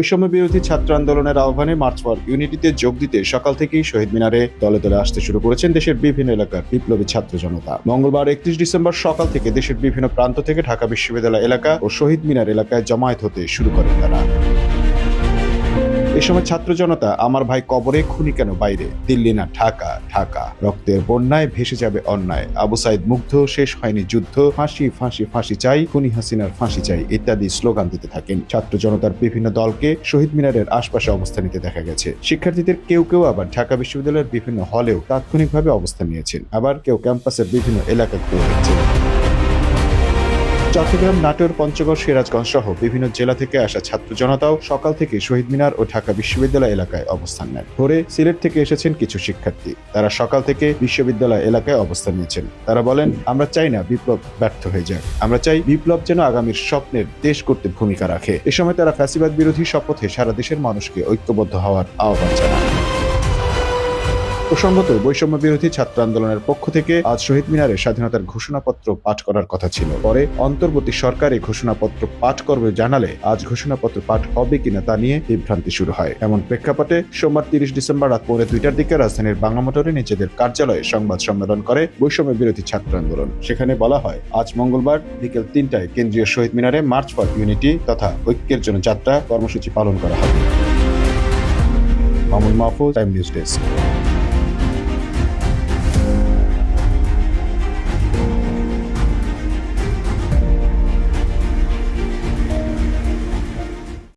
বৈষম্য বিরোধী ছাত্র আন্দোলনের আহ্বানে মার্চ ফর ইউনিটিতে যোগ দিতে সকাল থেকেই শহীদ মিনারে দলে দলে আসতে শুরু করেছেন দেশের বিভিন্ন এলাকার বিপ্লবী ছাত্র জনতা। মঙ্গলবার একত্রিশ ডিসেম্বর সকাল থেকে দেশের বিভিন্ন প্রান্ত থেকে ঢাকা বিশ্ববিদ্যালয় এলাকা ও শহীদ মিনার এলাকায় জমায়েত হতে শুরু করেন তারা। এ সময় ছাত্র জনতা, আমার ভাই কবরে খুনি কেন বাইরে? দিল্লি না ঢাকা? ঢাকা? রক্তের বন্যায় ভেসে যাবে অন্যায়। আবু সাইদ মুগ্ধ, শেষ হয়নি যুদ্ধ। ফাঁসি ফাঁসি ফাঁসি চাই। খুনি হাসিনার ফাঁসি চাই। ইত্যাদি স্লোগান দিতে থাকেন। ছাত্র জনতার বিভিন্ন দলকে শহীদ মিনারের আশপাশে অবস্থান নিতে দেখা গেছে। শিক্ষার্থীদের কেউ কেউ আবার ঢাকা বিশ্ববিদ্যালয়ের বিভিন্ন হলেও তাৎক্ষণিকভাবে অবস্থান নিয়েছেন। আবার কেউ ক্যাম্পাসের বিভিন্ন এলাকা ঘুরে চট্টগ্রাম নাটোর পঞ্চগড় সিরাজগঞ্জ সহ বিভিন্ন জেলা থেকে আসা ছাত্র জনতাও সকাল থেকে শহীদ মিনার ও ঢাকা বিশ্ববিদ্যালয় এলাকায় অবস্থান নেন। ভোরে সিলেট থেকে এসেছেন কিছু শিক্ষার্থী। তারা সকাল থেকে বিশ্ববিদ্যালয় এলাকায় অবস্থান নিয়েছেন। তারা বলেন, আমরা চাই না বিপ্লব ব্যর্থ হয়ে যাক। আমরা চাই বিপ্লব যেন আগামীর স্বপ্নের দেশ করতে ভূমিকা রাখে। এ সময় তারা ফ্যাসিবাদ বিরোধী শপথে সারা দেশের মানুষকে ঐক্যবদ্ধ হওয়ার আহ্বান জানান। প্রসঙ্গত বৈষম্য বিরোধী ছাত্র আন্দোলনের পক্ষ থেকে আজ শহীদ মিনারে স্বাধীনতার ঘোষণাপত্র পাঠ করার কথা ছিল। পরে অন্তর্বর্তী সরকার এই ঘোষণাপত্র পাঠ করবে জানালে আজ ঘোষণাপত্র পাঠ হবে কিনা তা নিয়ে বিভ্রান্তি শুরু হয়। এমন প্রেক্ষাপটে সোমবার তিরিশ ডিসেম্বর রাত পৌনে দুইটার দিকে রাজধানীর বাংলা মোটরে নিজেদের কার্যালয়ে সংবাদ সম্মেলন করে বৈষম্য বিরোধী ছাত্র আন্দোলন। সেখানে বলা হয়, আজ মঙ্গলবার বিকেল তিনটায় কেন্দ্রীয় শহীদ মিনারে মার্চ ফর ইউনিটি তথা ঐক্যের জন্য যাত্রা কর্মসূচি পালন করা হবে। Mamun Mahfuz, Time News desk.